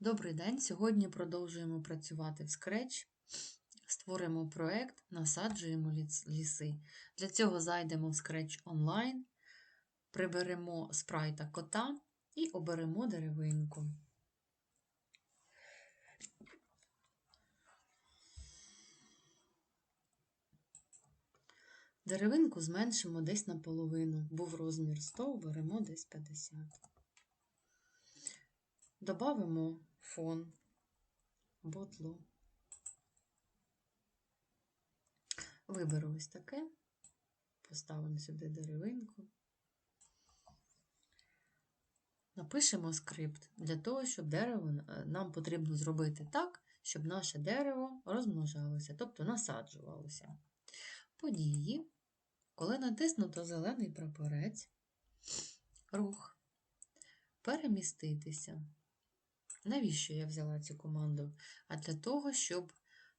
Добрий день! Сьогодні продовжуємо працювати в Scratch. Створимо проєкт, насаджуємо ліси. Для цього зайдемо в Scratch Online, приберемо спрайта кота і оберемо деревинку. Деревинку зменшимо десь наполовину. Був розмір 100, беремо десь 50. Добавимо фон, ботлу. Виберу ось таке, поставимо сюди деревинку. Напишемо скрипт для того, щоб дерево е, нам потрібно зробити так, щоб наше дерево розмножалося, тобто насаджувалося. Події, коли натиснуто зелений прапорець, рух, переміститися. Навіщо я взяла цю команду? А для того, щоб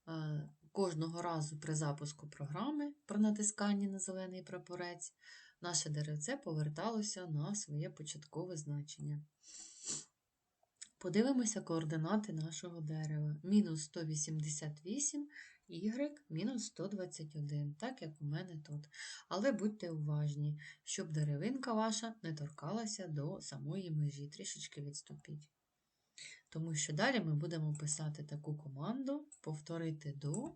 е, кожного разу при запуску програми про натискання на зелений прапорець наше деревце поверталося на своє початкове значення. Подивимося координати нашого дерева. Мінус 188, y мінус 121, так як у мене тут. Але будьте уважні, щоб деревинка ваша не торкалася до самої межі, трішечки відступіть. Тому що далі ми будемо писати таку команду, повторити до.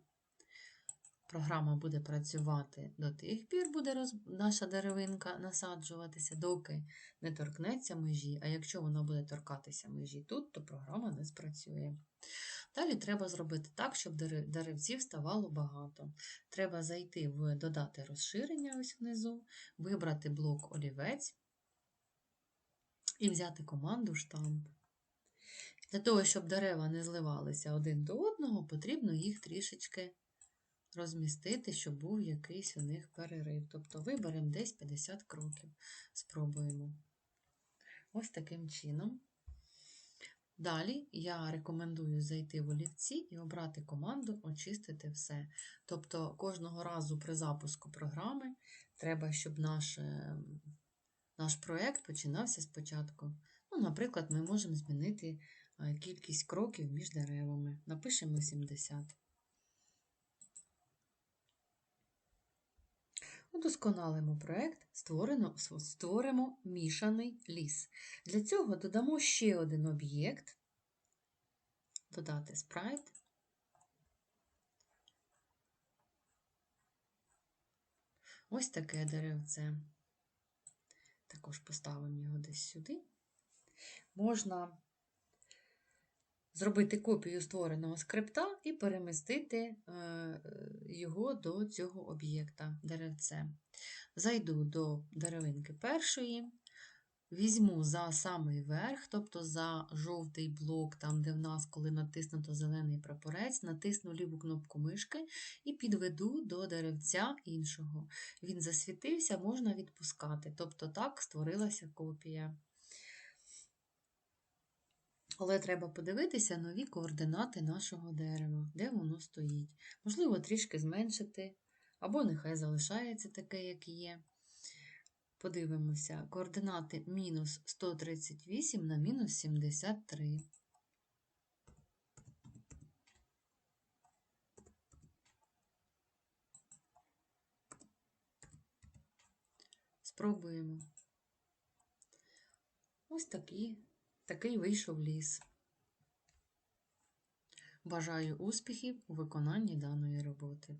Програма буде працювати до тих пір, буде роз... наша деревинка насаджуватися, доки не торкнеться межі. А якщо вона буде торкатися межі тут, то програма не спрацює. Далі треба зробити так, щоб деревців ставало багато. Треба зайти в додати розширення ось внизу, вибрати блок олівець і взяти команду штамп. Для того, щоб дерева не зливалися один до одного, потрібно їх трішечки розмістити, щоб був якийсь у них перерив. Тобто виберемо десь 50 кроків. Спробуємо. Ось таким чином. Далі я рекомендую зайти в олівці і обрати команду Очистити все. Тобто кожного разу при запуску програми треба, щоб наш ем, наш проєкт починався спочатку. Ну, Наприклад, ми можемо змінити е, кількість кроків між деревами. Напишемо 70. Удосконалимо проєкт, створимо мішаний ліс. Для цього додамо ще один об'єкт, додати спрайт. Ось таке деревце. Також поставимо його десь сюди. Можна зробити копію створеного скрипта і перемістити е, його до цього об'єкта деревце. Зайду до деревинки першої, візьму за самий верх, тобто за жовтий блок, там, де в нас, коли натиснуто зелений прапорець, натисну ліву кнопку мишки і підведу до деревця іншого. Він засвітився, можна відпускати. Тобто так створилася копія. Але треба подивитися нові координати нашого дерева, де воно стоїть. Можливо, трішки зменшити, або нехай залишається таке, як є. Подивимося, координати мінус 138 на мінус 73. Спробуємо. Ось такі Такий вийшов ліс. Бажаю успіхів у виконанні даної роботи.